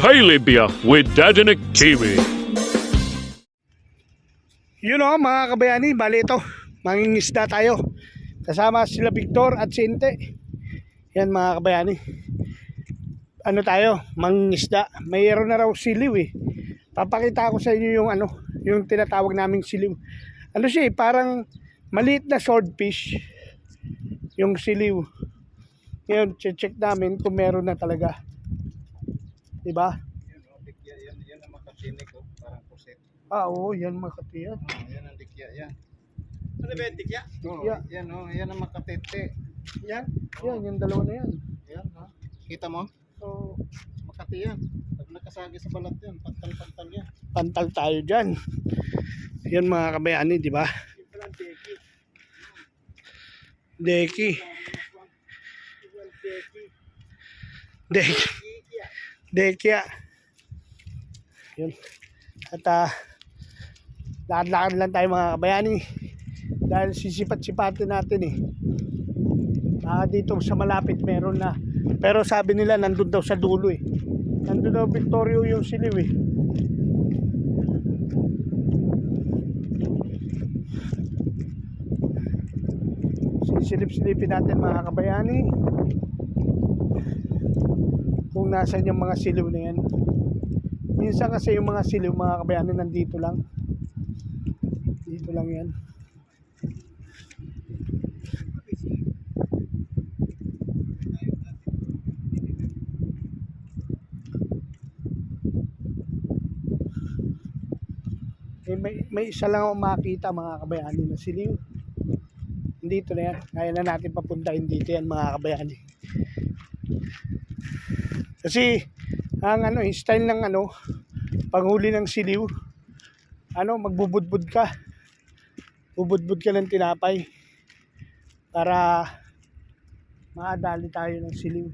Buhay Libya with Dadanik TV. Yun o mga kabayani, bali ito, mangingisda tayo. Kasama sila Victor at Sinte. Yan mga kabayani. Ano tayo, mangingisda. Mayroon na raw siliw eh. Papakita ko sa inyo yung ano, yung tinatawag naming siliw. Ano siya eh, parang maliit na swordfish. Yung siliw. Ngayon, check namin kung meron na talaga. Diba? Yan, oh, dikya yan. Yan ang makatinik, oh. Parang puset. Ah, oo, yan makati yan. Oh, yan ang dikya yan. Ano ba yung dikya? Oh, Dikya. yan, oh. Yan ang makatete. Yan. Yan, yung dalawa na yan. Yan, ha. Kita mo? So, Makati yan. Pag nakasagi sa balat yan, pantal-pantal yan. pantal tayo dyan. Yan mga kabayani, di ba? Deki. Deki. Dekya. Yun. At ah, lakad-lakad lang tayo mga kabayani. Dahil sisipat-sipatin natin eh. Ah, dito sa malapit meron na. Pero sabi nila nandun daw sa dulo eh. Nandun daw Victorio yung siliw eh. Sisilip-silipin natin mga kabayani. Kung nasan yung mga siliw na yan. Minsan kasi yung mga siliw mga kabayani nandito lang. Dito lang yan. Eh, may, may isa lang akong makita mga kabayani na siliw. Dito na yan. Kaya na natin papuntahin dito yan mga kabayani. Kasi ang ano, style ng ano, panghuli ng siliw, ano, magbubudbud ka. Bubudbud ka ng tinapay para maadali tayo ng siliw.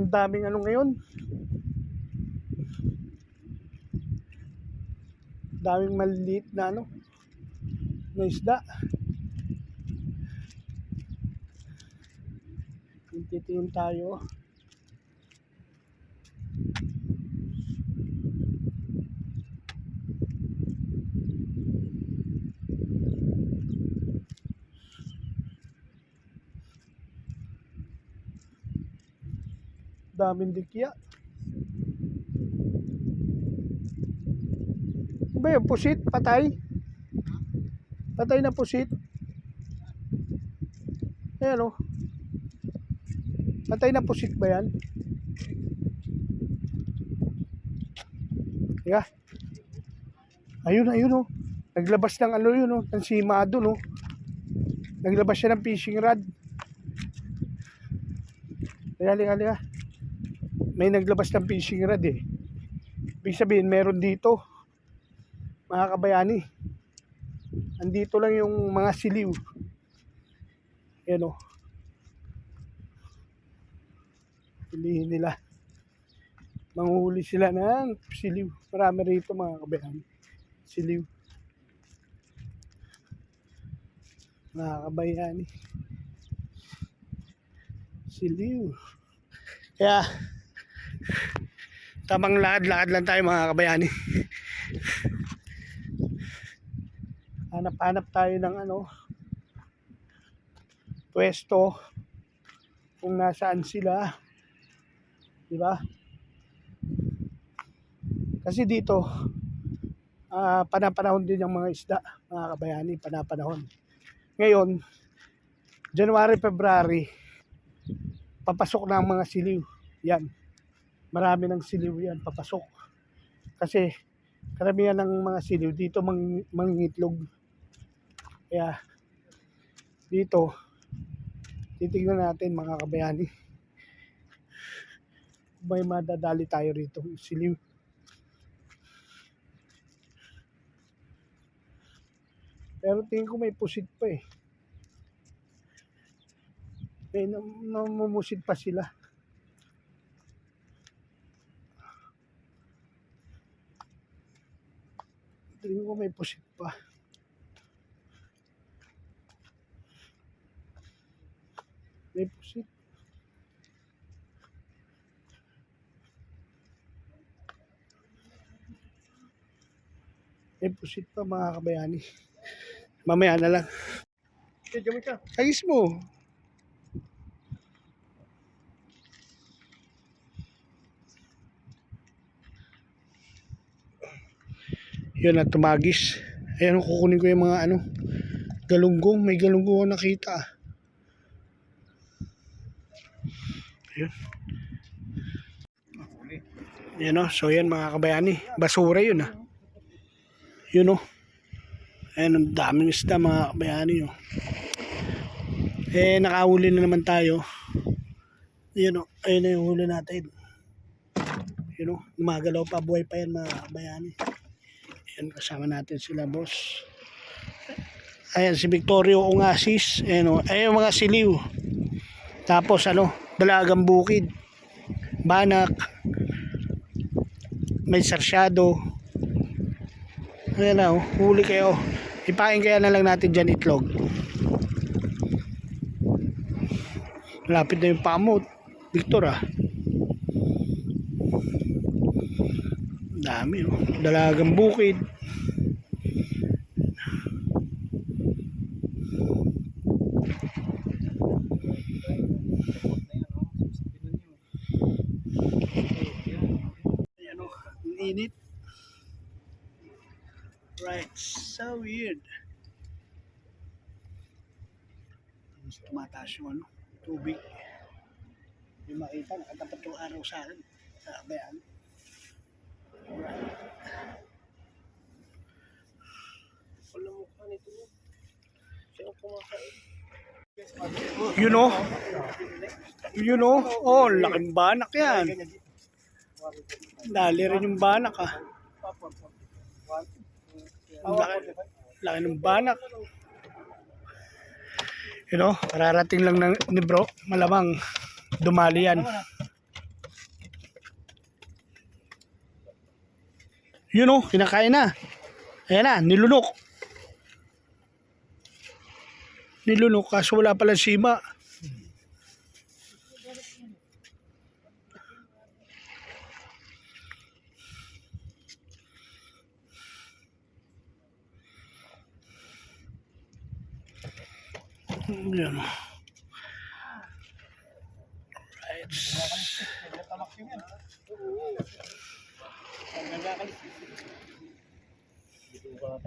Ang daming ano ngayon. Daming maliliit na ano, na isda. Titingin tayo. Daming dikya. Ano ba yung pusit? Patay? Patay na pusit? Ayan o. Patay na pusit ba yan? Teka. Ayun, ayun o. Naglabas ng ano yun o. Ng simado no. Naglabas siya ng fishing rod. Halika, halika, halika. May naglabas ng fishing rod eh. Ibig sabihin, meron dito. Mga kabayani. Andito lang yung mga siliw. Yan o. Pilihin nila. Manghuli sila ng siliw. Marami rito mga kabayani. Siliw. Mga kabayani. Siliw. Kaya, tamang lakad-lakad lang tayo mga kabayani. Hanap-hanap tayo ng ano, pwesto kung nasaan sila. Di ba? Kasi dito, ah panapanahon din yung mga isda, mga kabayani, panapanahon. Ngayon, January, February, papasok na ang mga siliw. Yan. Marami ng siliw yan, papasok. Kasi, karamihan ng mga siliw dito mang, mangingitlog. Kaya, dito, titignan natin mga kabayani. May madadali tayo rito, siliw. Pero tingin ko may pusit pa eh. May nam- namumusid pa sila. Tingin ko may pusit pa. May pusit. May pusit pa mga kabayani. Mamaya na lang. Ayos mo. Yun at tumagis. Ayan, kukunin ko yung mga ano, galunggong. May galunggong ako nakita. ah. Ayun. Yan o. So yan mga kabayani. Basura yun ah. Yun o. Ayan, ang daming isda mga kabayani o. Eh, nakahuli na naman tayo. Yun o. Ayun na yung huli natin. Yun o. Gumagalaw pa. Buhay pa yan mga kabayani. Ayan, kasama natin sila boss. Ayan, si Victorio Ungasis. Ayan o. Ayan yung mga siliw. Tapos ano, dalagang bukid. Banak. May sarsyado. Ayan na o. Huli kayo. Ipain kaya na lang natin dyan itlog. Lapit na yung pamot. Victor ah. Dami oh. Dalagang bukid. Oh. Init. Right. So weird. Tumataas yung ano, tubig. Yung makita, nakatapat yung araw sa akin. Sa kabayan. Wala mo ka nito. Siya ang kumakain. You know? You know? Oh, laking banak yan. Dali rin yung banak ah. Laki, ng banak. You know, kararating lang ng, ni bro, malamang dumali yan. You know, kinakain na. Ayan na, nilunok. Nilunok kaso wala pala sima. Yan. Right. Nagkakalis. Dito ba.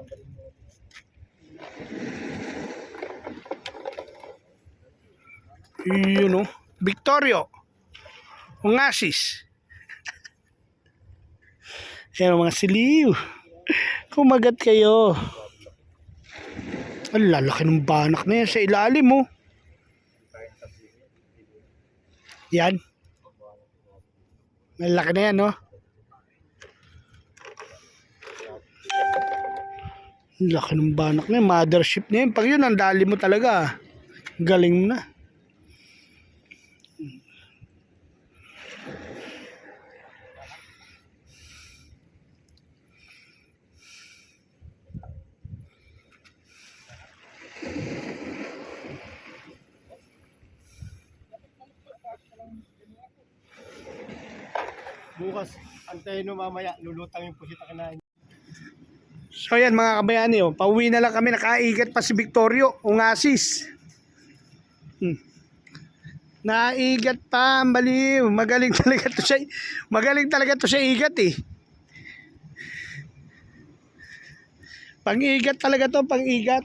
Victorio. Ungasis. Yan ang mga siliw. Kumagat kayo. Ang lalaki ng banak na yan sa ilalim mo. Yan. Malaki na yan, no? Laki ng banak na yan. Mothership na yan. Pag yun, ang dali mo talaga. Galing mo na. Bukas, antayin mo mamaya, lulutang yung pusit na kinain. So yan mga kabayani, oh. pauwi na lang kami, nakaigat pa si Victorio, ungasis. Hmm. Naigat pa, ang baliw. Magaling talaga to siya. Magaling talaga to siya igat eh. Pang-igat talaga to, pang-igat.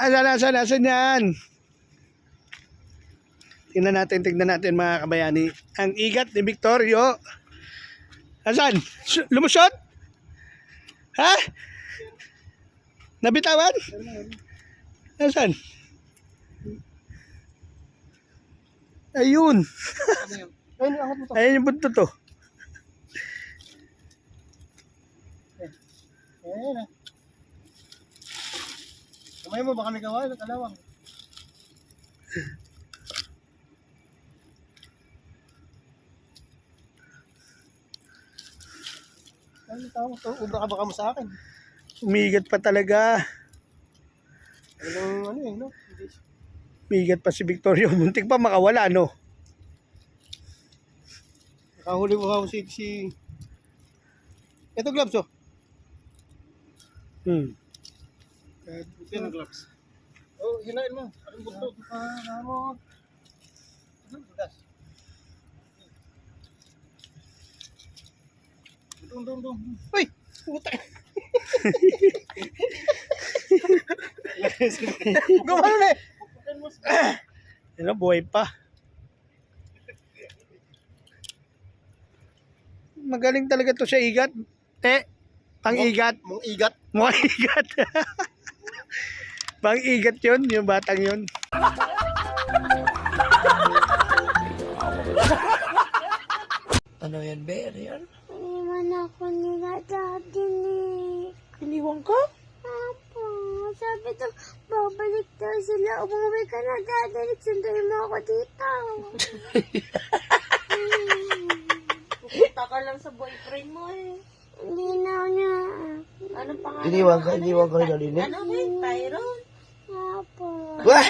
Asan, asan, asan yan? Tingnan natin, tingnan natin mga kabayani. Ang igat ni Victorio. Asan? Lumusot? Ha? Nabitawan? Asan? Ayun. Ayun, yung bunto to. Ayun na. Kamay mo, baka may gawa, kalawang. Ano tawag to? Ubra ka baka mo sa akin. Umigat pa talaga. Ano, ano eh, no? Umigat pa si Victorio. Muntik pa makawala, no? Nakahuli mo ako si, si Ito gloves oh. Hmm. Ito yung gloves. Oh, hinain mo. Anong buntot? Ah, mo. Budas. Dum, dum, dum. Uy! Puta! Gumano na eh! Ano, buhay pa. Magaling talaga to sa igat. Te, pang igat. Mong igat. Mga igat. pang igat yun, yung batang yun. Ano yan, Bear? Yan? Iniwan ako nila dati ni... Iniwan ka? Apo, sabi to, babalik daw sila. Umuwi ka na dati, nagsunduin mo ako dito. Pupunta ka lang sa boyfriend mo eh. Hindi na niya. Anong pangalan? Iniwan ka? Iniwan ka rin na Ano ba? Tyron? Apo. Wah!